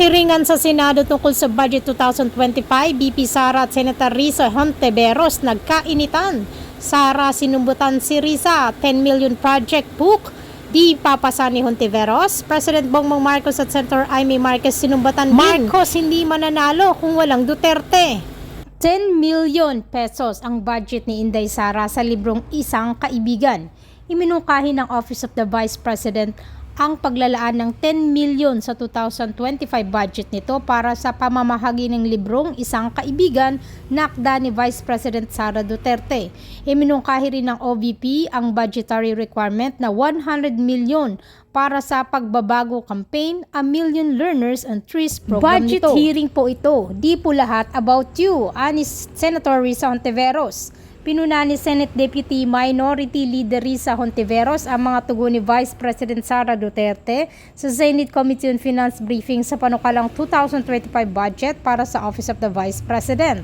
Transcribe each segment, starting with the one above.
Hiringan sa Senado tungkol sa Budget 2025, BP Sara at Senator Risa Honteveros nagkainitan. Sara sinumbutan si Risa, 10 million project book. Di papasa ni Hontiveros. President Bongbong Marcos at Senator Amy Marquez sinumbatan din. Marcos hindi mananalo kung walang Duterte. 10 million pesos ang budget ni Inday Sara sa librong Isang Kaibigan. Iminungkahi ng Office of the Vice President ang paglalaan ng 10 million sa 2025 budget nito para sa pamamahagi ng librong Isang Kaibigan na akda ni Vice President Sara Duterte. Iminungkahi rin ng OVP ang budgetary requirement na 100 million para sa pagbabago campaign A Million Learners and Trees program Budget nito. hearing po ito. Di po lahat about you, ani Senator Risa Hontiveros. Pinuna ni Senate Deputy Minority Leader Risa Hontiveros ang mga tugon ni Vice President Sara Duterte sa Senate Committee on Finance briefing sa panukalang 2025 budget para sa Office of the Vice President.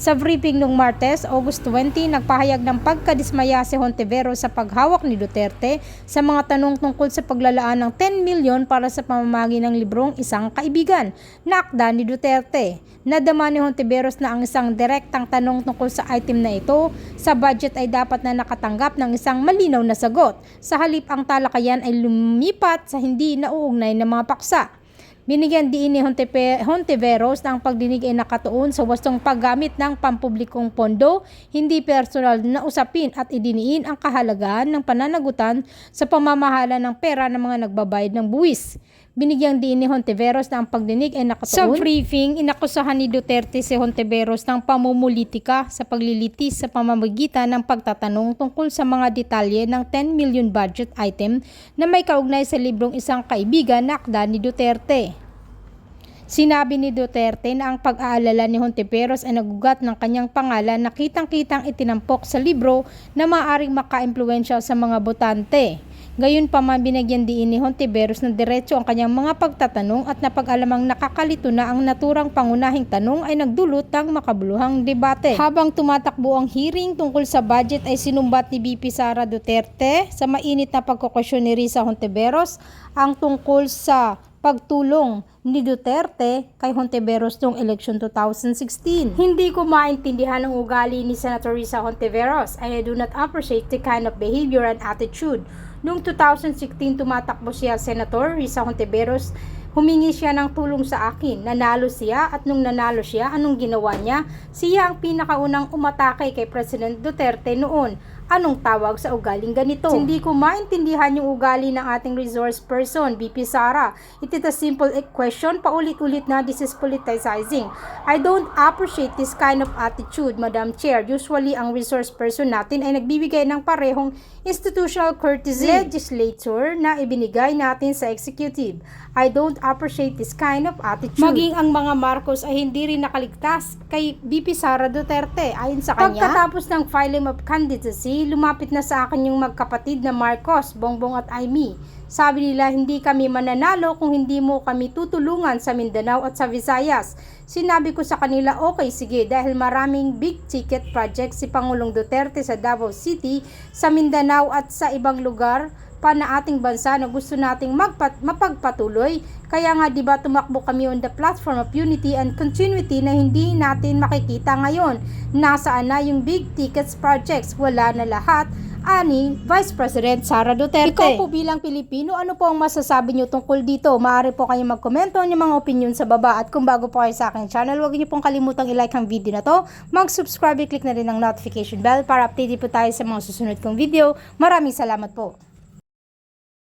Sa briefing nung Martes, August 20, nagpahayag ng pagkadismaya si Hontiveros sa paghawak ni Duterte sa mga tanong tungkol sa paglalaan ng 10 milyon para sa pamamagi ng librong Isang Kaibigan na akda ni Duterte. Nadama ni Hontiveros na ang isang direktang tanong tungkol sa item na ito sa budget ay dapat na nakatanggap ng isang malinaw na sagot. Sa halip ang talakayan ay lumipat sa hindi nauugnay na mga paksa. Binigyan din ni Hontiveros na ang pagdinig ay nakatuon sa wastong paggamit ng pampublikong pondo, hindi personal na usapin at idiniin ang kahalagahan ng pananagutan sa pamamahala ng pera ng mga nagbabayad ng buwis. Binigyan din ni Hontiveros na ang pagdinig ay nakatuon. Sa briefing, inakusahan ni Duterte si Hontiveros ng pamumulitika sa paglilitis sa pamamagitan ng pagtatanong tungkol sa mga detalye ng 10 million budget item na may kaugnay sa librong isang kaibigan na akda ni Duterte. Sinabi ni Duterte na ang pag-aalala ni Hontiveros ay nagugat ng kanyang pangalan na kitang-kitang itinampok sa libro na maaaring maka-impluensya sa mga botante. Gayon pa man binagyan diin ni Hontiveros ng diretso ang kanyang mga pagtatanong at napag-alamang nakakalito na ang naturang pangunahing tanong ay nagdulot ng makabuluhang debate. Habang tumatakbo ang hearing tungkol sa budget ay sinumbat ni BP Sara Duterte sa mainit na pagkokasyon ni Risa Hontiveros ang tungkol sa pagtulong ni Duterte kay Hontiveros noong election 2016. Hindi ko maintindihan ang ugali ni Senator Risa Hontiveros I do not appreciate the kind of behavior and attitude. Noong 2016 tumatakbo siya Senator Risa Hontiveros Humingi siya ng tulong sa akin. Nanalo siya at nung nanalo siya, anong ginawa niya? Siya ang pinakaunang umatake kay President Duterte noon. Anong tawag sa ugaling ganito? Hindi ko maintindihan yung ugali ng ating resource person, BP Sara. It is a simple question, paulit-ulit na this is politicizing. I don't appreciate this kind of attitude, Madam Chair. Usually, ang resource person natin ay nagbibigay ng parehong institutional courtesy legislature na ibinigay natin sa executive. I don't appreciate this kind of attitude. Maging ang mga Marcos ay hindi rin nakaligtas kay BP Sara Duterte. Ayon sa kanya, pagkatapos ng filing of candidacy, lumapit na sa akin yung magkapatid na Marcos, Bongbong at Aimee. Sabi nila hindi kami mananalo kung hindi mo kami tutulungan sa Mindanao at sa Visayas. Sinabi ko sa kanila okay sige dahil maraming big ticket projects si Pangulong Duterte sa Davao City, sa Mindanao at sa ibang lugar pa na ating bansa na gusto nating magpat mapagpatuloy. Kaya nga 'di ba tumakbo kami on the platform of unity and continuity na hindi natin makikita ngayon. Nasaan na yung big tickets projects? Wala na lahat ani Vice President Sara Duterte. Ikaw po bilang Pilipino, ano po ang masasabi niyo tungkol dito? Maaari po kayong magkomento ng mga opinion sa baba at kung bago po kayo sa aking channel, huwag niyo pong kalimutang i-like ang video na to, mag-subscribe, click na rin ang notification bell para updated po tayo sa mga susunod kong video. Maraming salamat po.